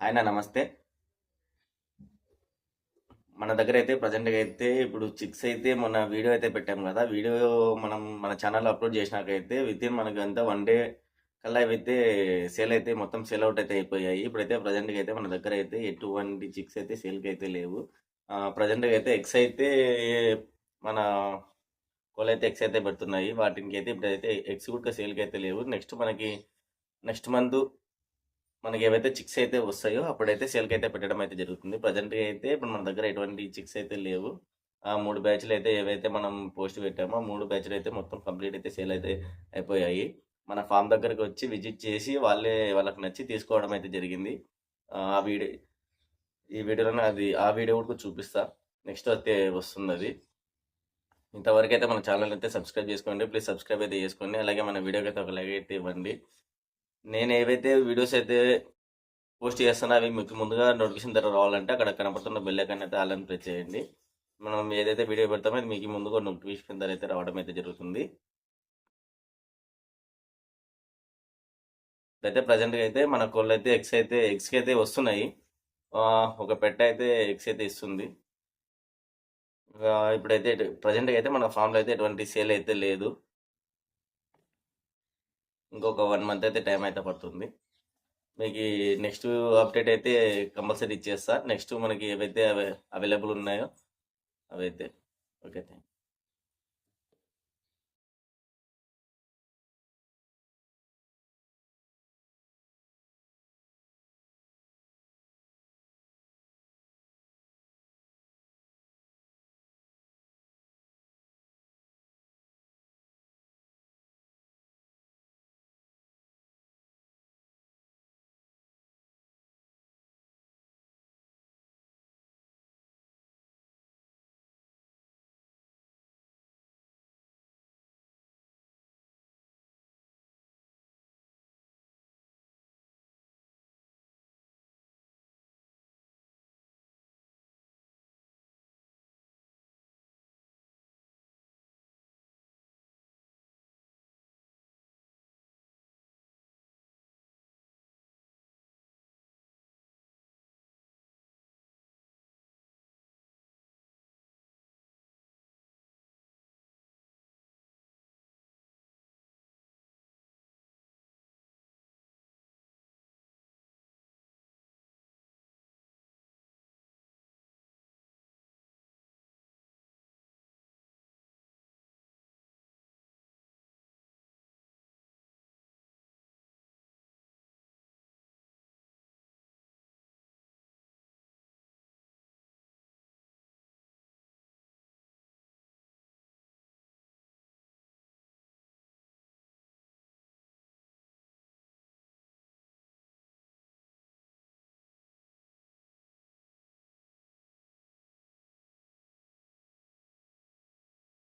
ఆయన నమస్తే. మన దగ్గర అయితే ప్రజెంట్గా అయితే ఇప్పుడు చిక్స్ అయితే మొన్న వీడియో అయితే పెట్టాం కదా. వీడియో మనం మన ఛానల్లో అప్లోడ్ చేసినాకైతే విత్ ఇన్ మనకు అంతా వన్ డే కల్లా అయితే సేల్ అయితే మొత్తం సేల్ అవుట్ అయితే అయిపోయాయి. ఇప్పుడైతే ప్రజెంట్గా అయితే మన దగ్గర అయితే ఎటువంటి చిక్స్ అయితే సేల్కి అయితే లేవు. ప్రజెంట్గా అయితే ఎక్స్ అయితే మన కోళ్ళు అయితే ఎక్స్ అయితే పెడుతున్నాయి. వాటికి అయితే ఇప్పుడైతే ఎక్స్ కూడా సేల్కి అయితే లేవు. నెక్స్ట్ మనకి నెక్స్ట్ మంత్ మనకి ఏవైతే చిక్స్ అయితే వస్తాయో అప్పుడైతే సేల్కి అయితే పెట్టడం అయితే జరుగుతుంది. ప్రజెంట్గా అయితే ఇప్పుడు మన దగ్గర ఎటువంటి చిక్స్ అయితే లేవు. ఆ మూడు బ్యాచ్లు అయితే ఏవైతే మనం పోస్ట్ పెట్టామో ఆ మూడు బ్యాచ్లు అయితే మొత్తం కంప్లీట్ అయితే సేల్ అయితే అయిపోయాయి. మన ఫామ్ దగ్గరకు వచ్చి విజిట్ చేసి వాళ్ళే వాళ్ళకి నచ్చి తీసుకోవడం అయితే జరిగింది. ఆ వీడియో ఈ వీడియోలో అది ఆ వీడియో కూడా చూపిస్తా. నెక్స్ట్ అయితే వస్తుంది అది ఇంతవరకు అయితే మన ఛానల్ అయితే సబ్స్క్రైబ్ చేసుకోండి. ప్లీజ్ సబ్స్క్రైబ్ అయితే చేసుకోండి. అలాగే మన వీడియోకి అయితే ఒక లైక్ అయితే ఇవ్వండి. నేను ఏవైతే వీడియోస్ అయితే పోస్ట్ చేస్తానో అవి మీకు ముందుగా నోటిఫికేషన్ ద్వారా రావాలంటే అక్కడ కనపడుతున్న బెల్ ఐకాన్ అయితే ఆల్ అని ప్రెస్ చేయండి. మనం ఏదైతే వీడియో పెడతామో అది మీకు ముందుగా నోటిఫికేషన్ ద్వారా అయితే రావడం అయితే జరుగుతుంది. అయితే ప్రజెంట్గా అయితే మన కోళ్ళు అయితే ఎగ్స్ అయితే ఎగ్స్కి అయితే వస్తున్నాయి. ఒక పెట్ట అయితే ఎగ్స్ అయితే ఇస్తుంది. ఇప్పుడైతే ప్రజెంట్గా అయితే మన ఫామ్లో అయితే ఎటువంటి సేల్ అయితే లేదు. ఇంకొక వన్ మంత్ అయితే టైం అయితే పడుతుంది. మీకు నెక్స్ట్ అప్డేట్ అయితే కంపల్సరీ ఇచ్చేస్తా. నెక్స్ట్ మనకి ఏవైతే అవైలబుల్ ఉన్నాయో అవైతే. Okay thank